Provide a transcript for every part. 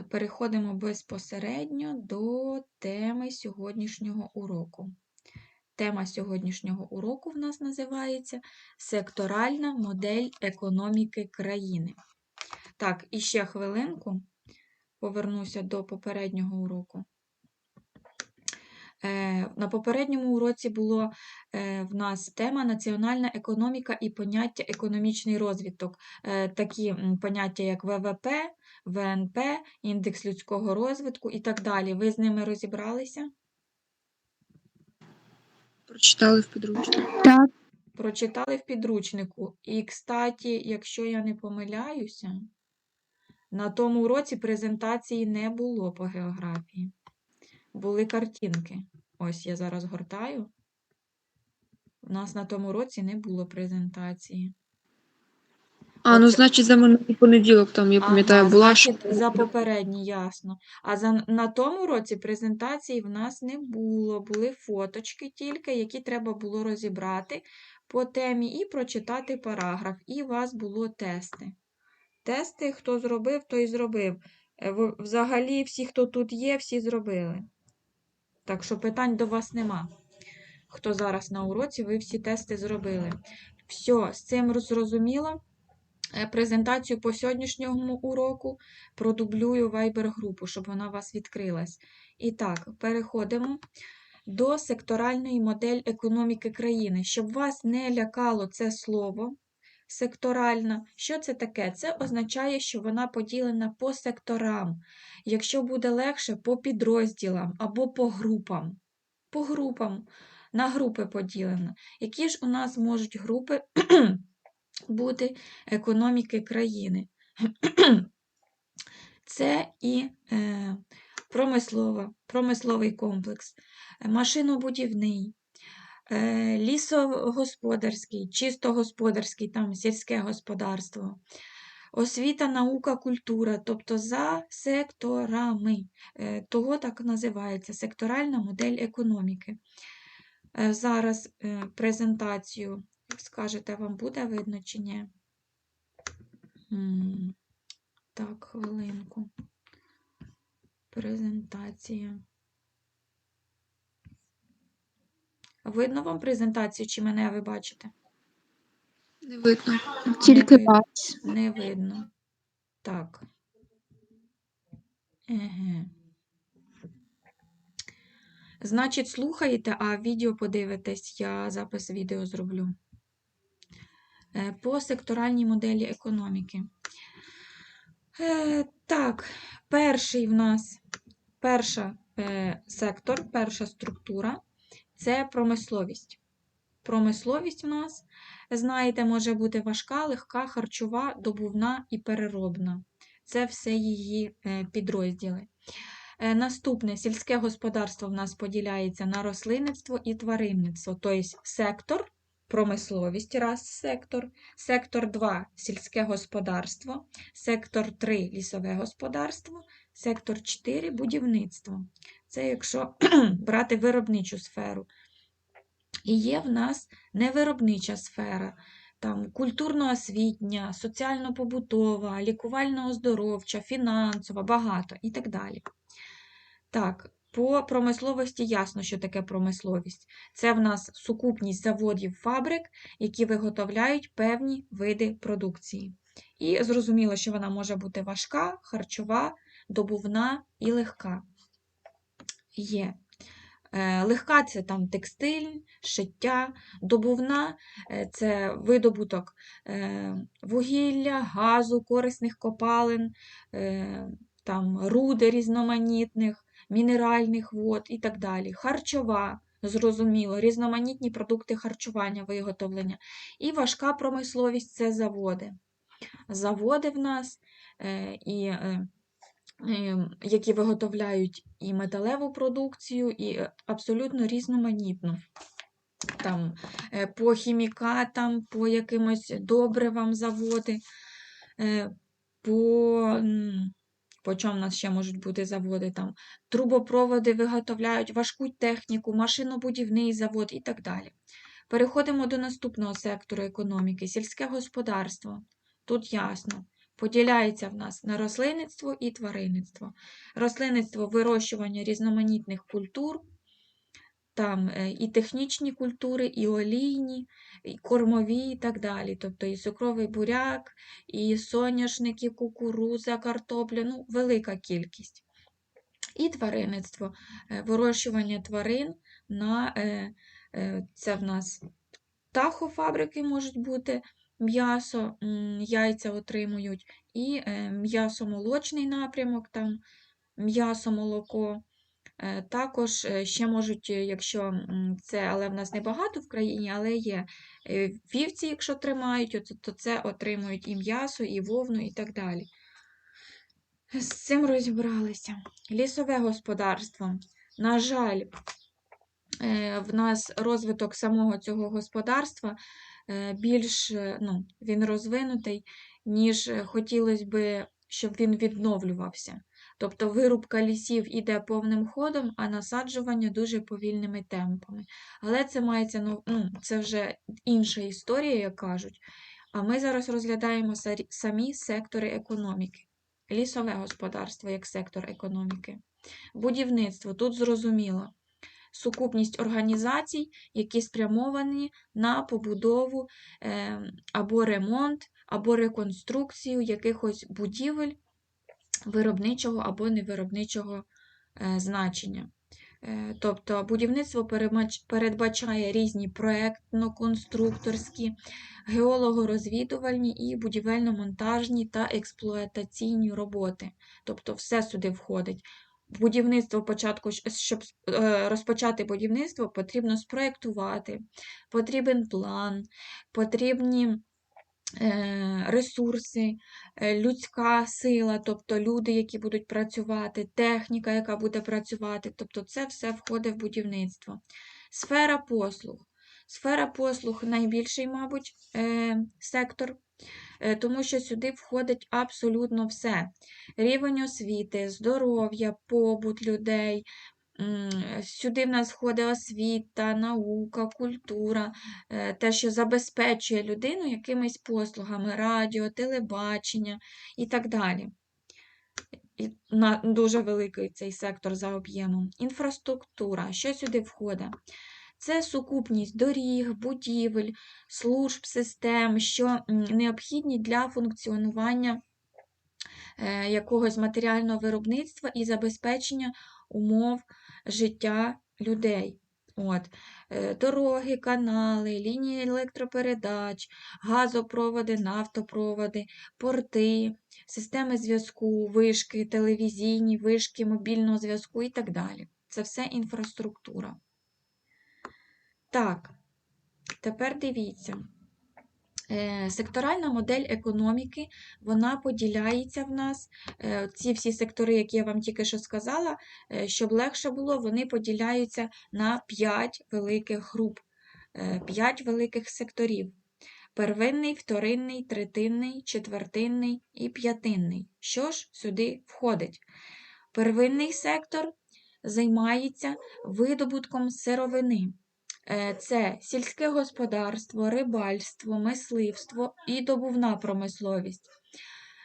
Переходимо безпосередньо до теми сьогоднішнього уроку. Тема сьогоднішнього уроку в нас називається Секторальна модель економіки країни. Так, і ще хвилинку повернуся до попереднього уроку. Е, На попередньому уроці було е, в нас тема національна економіка і поняття економічний розвиток. Е, Такі поняття, як ВВП, ВНП, індекс людського розвитку і так далі. Ви з ними розібралися? Прочитали в підручнику. Так, Прочитали в підручнику. І, кстати, якщо я не помиляюся, на тому уроці презентації не було по географії. Були картинки. Ось я зараз гортаю. У нас на тому році не було презентації. А, ну значить за минулий понеділок там, я пам'ятаю, була що- за попередній, ясно. А за, на тому році презентації в нас не було. Були фоточки тільки, які треба було розібрати по темі і прочитати параграф. І у вас було тести. Тести, хто зробив, той зробив. Е, Взагалі, всі, хто тут є, всі зробили. Так що питань до вас нема. Хто зараз на уроці, ви всі тести зробили. Все, з цим зрозуміло. Е, Презентацію по сьогоднішньому уроку продублюю Viber-групу, щоб вона у вас відкрилась. І так, переходимо до секторальної модель економіки країни. Щоб вас не лякало це слово секторальна. Що це таке? Це означає, що вона поділена по секторам. Якщо буде легше, по підрозділам або по групам. По групам. На групи поділена. Які ж у нас можуть групи бути економіки країни? Це і е, промислова, промисловий комплекс, е, машинобудівний, лісогосподарський, чисто господарський, там сільське господарство, освіта, наука, культура, тобто за секторами. Е, Того так називається секторальна модель економіки. Е, Зараз е, презентацію скажете, вам буде видно чи ні? Так, хвилинку. Презентація. Видно вам презентацію, чи мене ви бачите? не видно. тільки бач. Не видно. Так. Еге. Значить, слухаєте, а відео подивитесь, я запис відео зроблю. Е, По секторальній моделі економіки. Е, Так, перший в нас, перша е, сектор, перша структура це промисловість. Промисловість в нас, знаєте, може бути важка, легка, харчова, добувна і переробна. Це все її е, підрозділи. Е, Наступне сільське господарство в нас поділяється на рослинництво і тваринництво, тобто сектор, промисловість, раз сектор, сектор 2 сільське господарство, сектор 3 лісове господарство, сектор 4 будівництво. Це якщо брати виробничу сферу. І є в нас невиробнича сфера, там культурно-освітня, соціально-побутова, лікувально-оздоровча, фінансова, багато і так далі. Так, по промисловості ясно, що таке промисловість. Це в нас сукупність заводів, фабрик, які виготовляють певні види продукції. І зрозуміло, що вона може бути важка, харчова, добувна і легка. Є. Е, Легка це там текстиль, шиття, добувна е, це видобуток е, вугілля, газу, корисних копалин, там руди різноманітних, мінеральних вод і так далі. Харчова, зрозуміло, різноманітні продукти харчування, виготовлення. І важка промисловість це заводи. Заводи в нас і. Ем, які виготовляють і металеву продукцію, і е, абсолютно різноманітну. Там, е, по хімікатам, по якимось добривам заводи, е, по, по чому в нас ще можуть бути заводи, там, трубопроводи виготовляють важку техніку, машинобудівний завод і так далі. Переходимо до наступного сектору економіки сільське господарство. Тут ясно. Поділяється в нас на рослинництво і тваринництво. Рослинництво вирощування різноманітних культур, там е, і технічні культури, і олійні, і кормові, і так далі. Тобто і цукровий буряк, і соняшник, і кукуруза, картопля, ну, велика кількість. І тваринництво, е, вирощування тварин на е, це в нас птахофабрики можуть бути, м'ясо, яйця отримують, і е, м'ясомолочний напрямок, там м'ясо, молоко. Е, Також е, ще можуть, якщо це, але в нас небагато в країні, але є вівці, якщо тримають, то це отримують і м'ясо, і вовну, і так далі. З цим розібралися. Лісове господарство. На жаль, в нас розвиток самого цього господарства більш е, ну, він розвинутий, ніж е, хотілося би, щоб він відновлювався. Тобто вирубка лісів іде повним ходом, а насаджування дуже повільними темпами. Але це мається ну, це вже інша історія, як кажуть. А ми зараз розглядаємо самі сектори економіки. Лісове господарство як сектор економіки. Будівництво тут зрозуміло. Сукупність організацій, які спрямовані на побудову е, або ремонт, або реконструкцію якихось будівель виробничого або невиробничого е, значення. Е, Тобто будівництво передбачає різні проєктно-конструкторські, геолого-розвідувальні і будівельно-монтажні та експлуатаційні роботи. Тобто все сюди входить. Будівництво початку, щоб е, розпочати будівництво, потрібно спроєктувати, потрібен план, потрібні е, ресурси, е, людська сила, тобто люди, які будуть працювати, техніка, яка буде працювати, тобто це все входить в будівництво. Сфера послуг. Сфера послуг найбільший, мабуть, сектор, тому що сюди входить абсолютно все. Рівень освіти, здоров'я, побут людей. Сюди в нас входить освіта, наука, культура, е, те, що забезпечує людину якимись послугами, радіо, телебачення і так далі. На дуже великий цей сектор за об'ємом. Інфраструктура. Що сюди входить? Це сукупність доріг, будівель, служб, систем, що необхідні для функціонування е, якогось матеріального виробництва і забезпечення умов життя людей. От. е, Дороги, канали, лінії електропередач, газопроводи, нафтопроводи, порти, системи зв'язку, вишки, телевізійні, вишки мобільного зв'язку і так далі. Це все інфраструктура. Так, тепер дивіться. Е, Секторальна модель економіки, вона поділяється в нас, е, ці всі сектори, які я вам тільки що сказала, е, щоб легше було, вони поділяються на 5 великих груп, 5 великих секторів. Первинний, вторинний, третинний, четвертинний і п'ятинний. Що ж сюди входить? Первинний сектор займається видобутком сировини. Е, Це сільське господарство, рибальство, мисливство і добувна промисловість.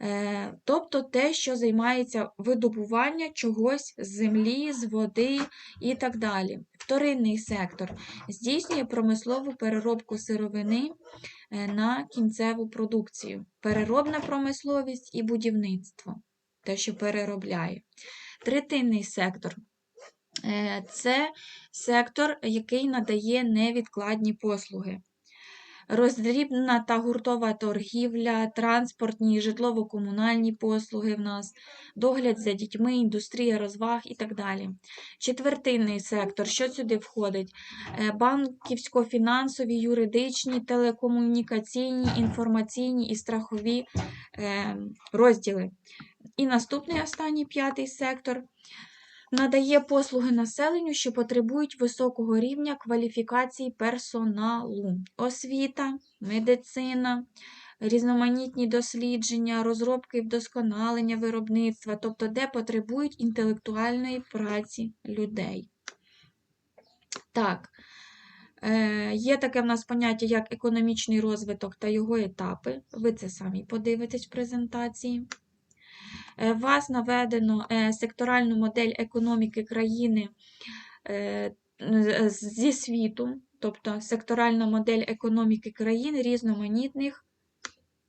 Е, Тобто те, що займається видобування чогось з землі, з води і так далі. Вторинний сектор здійснює промислову переробку сировини е, на кінцеву продукцію. Переробна промисловість і будівництво, те, що переробляє. Третинний сектор це сектор, який надає невідкладні послуги. Роздрібна та гуртова торгівля, транспортні житлово-комунальні послуги в нас, догляд за дітьми, індустрія розваг і так далі. Четвертинний сектор, що сюди входить? Е, Банківсько-фінансові, юридичні, телекомунікаційні, інформаційні і страхові е, розділи. І наступний останній п'ятий сектор надає послуги населенню, що потребують високого рівня кваліфікації персоналу, освіта, медицина, різноманітні дослідження, розробки і вдосконалення виробництва, тобто де потребують інтелектуальної праці людей. Так, Е, Є таке в нас поняття, як економічний розвиток та його етапи. Ви це самі подивитесь в презентації. Е, вас наведено е, секторальну модель економіки країни е, зі світу, тобто секторальна модель економіки країн різноманітних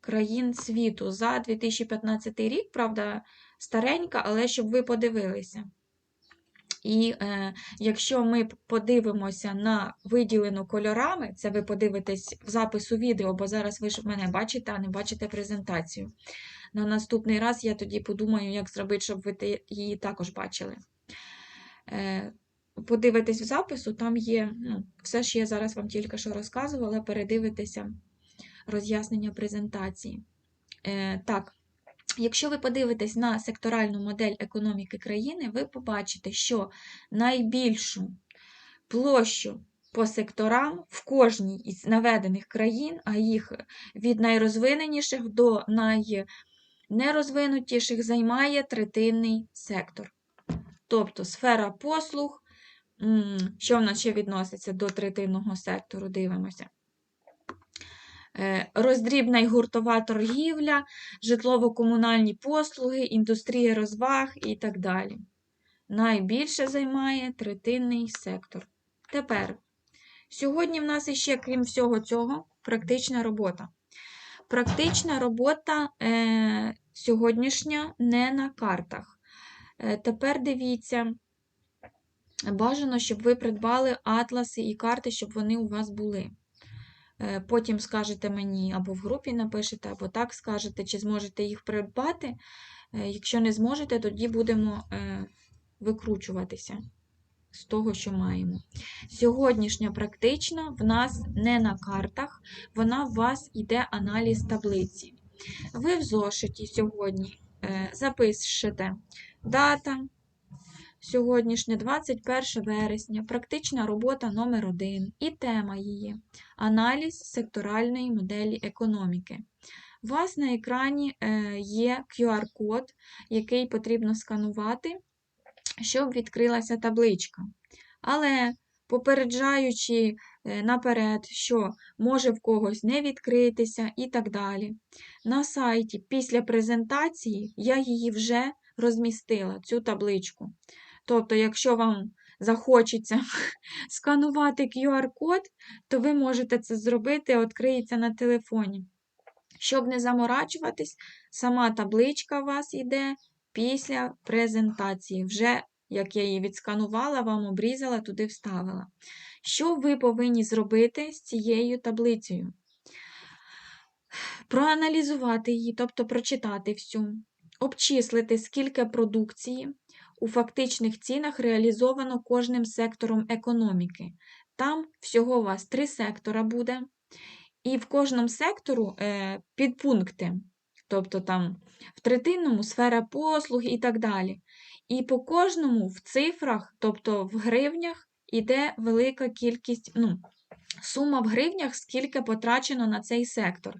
країн світу за 2015 рік, правда, старенька, але щоб ви подивилися. І е, якщо ми подивимося на виділену кольорами, це ви подивитесь в запису відео, бо зараз ви ж мене бачите, а не бачите презентацію. На наступний раз я тоді подумаю, як зробити, щоб ви її також бачили. Е, подивитесь в запису, там є ну, все, що я зараз вам тільки що розказувала, передивитеся роз'яснення презентації. Е, так, якщо ви подивитесь на секторальну модель економіки країни, ви побачите, що найбільшу площу по секторам в кожній із наведених країн, а їх від найрозвиненіших до найнерозвинутіших займає третинний сектор. Тобто сфера послуг, що в нас ще відноситься до третинного сектору, дивимося. Е, Роздрібна й гуртова торгівля, житлово-комунальні послуги, індустрія розваг і так далі. Найбільше займає третинний сектор. Тепер, сьогодні в нас іще, крім всього цього, практична робота. Практична робота е, сьогоднішня не на картах. Е, тепер дивіться, бажано, щоб ви придбали атласи і карти, щоб вони у вас були. Е, Потім скажете мені або в групі напишете, або так скажете, чи зможете їх придбати. Е, Якщо не зможете, тоді будемо е, викручуватися з того, що маємо. Сьогоднішня практична в нас не на картах, вона в вас іде аналіз таблиці. Ви в зошиті сьогодні е, запишете дата. Сьогоднішня 21 вересня, практична робота номер 1 і тема її аналіз секторальної моделі економіки. У вас на екрані е, є QR-код, який потрібно сканувати, щоб відкрилася табличка. Але попереджаючи е, наперед, що може в когось не відкритися і так далі. На сайті після презентації я її вже розмістила, цю табличку. Тобто, якщо вам захочеться сканувати QR-код, то ви можете це зробити, відкриється на телефоні. Щоб не заморачуватись, сама табличка у вас йде після презентації. Вже, як я її відсканувала, вам обрізала, туди вставила. Що ви повинні зробити з цією таблицею? Проаналізувати її, тобто прочитати всю, обчислити, скільки продукції у фактичних цінах реалізовано кожним сектором економіки. Там всього у вас три сектора буде, і в кожному сектору е, підпункти, тобто там в третинному сфера послуг і так далі. І по кожному в цифрах, тобто в гривнях, іде велика кількість, ну, сума в гривнях, скільки потрачено на цей сектор,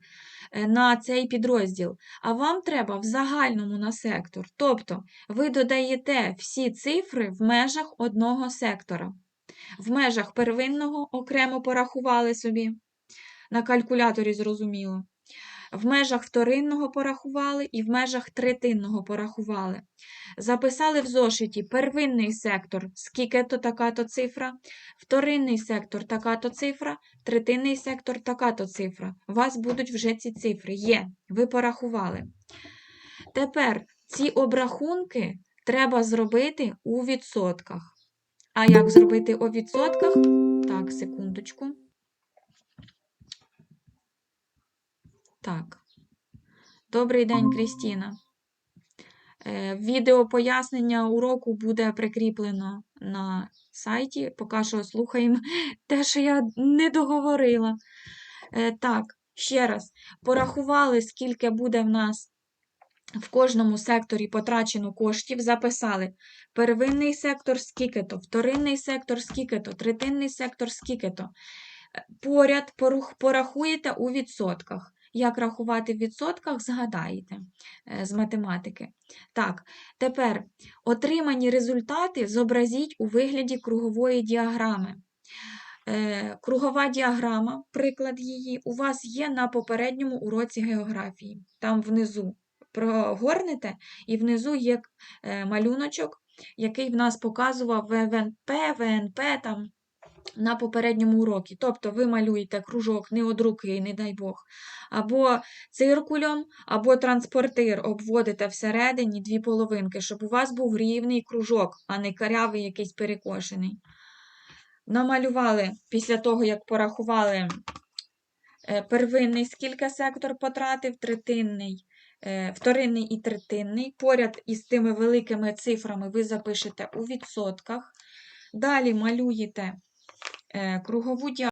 е, на цей підрозділ. А вам треба в загальному на сектор. Тобто ви додаєте всі цифри в межах одного сектора. В межах первинного окремо порахували собі. На калькуляторі зрозуміло. В межах вторинного порахували і в межах третинного порахували. Записали в зошиті первинний сектор, скільки то така-то цифра, вторинний сектор така-то цифра, третинний сектор така-то цифра. У вас будуть вже ці цифри. Є, ви порахували. Тепер ці обрахунки треба зробити у відсотках. А як зробити у відсотках? Так, секундочку. Так. Добрий день, Крістіна. Е, Відео пояснення уроку буде прикріплено на сайті. Поки що слухаємо те, що я не договорила. Е, Так, ще раз. Порахували, скільки буде в нас в кожному секторі потрачено коштів, записали первинний сектор скільки-то, вторинний сектор скільки-то, третинний сектор скільки-то. Е, Поряд порахуєте у відсотках. Як рахувати в відсотках, згадаєте е, з математики. Так, тепер отримані результати зобразіть у вигляді кругової діаграми. Е, Кругова діаграма, приклад її, у вас є на попередньому уроці географії. Там внизу прогорнете, і внизу є е, малюночок, який в нас показував ВНП, ВНП там на попередньому уроці. Тобто ви малюєте кружок не од руки, не дай Бог, або циркулем, або транспортир обводите всередині дві половинки, щоб у вас був рівний кружок, а не карявий якийсь перекошений. Намалювали після того, як порахували е, первинний, скільки сектор потратив, третинний, е, вторинний і третинний. Поряд із тими великими цифрами ви запишете у відсотках. Далі малюєте кругову діаграму.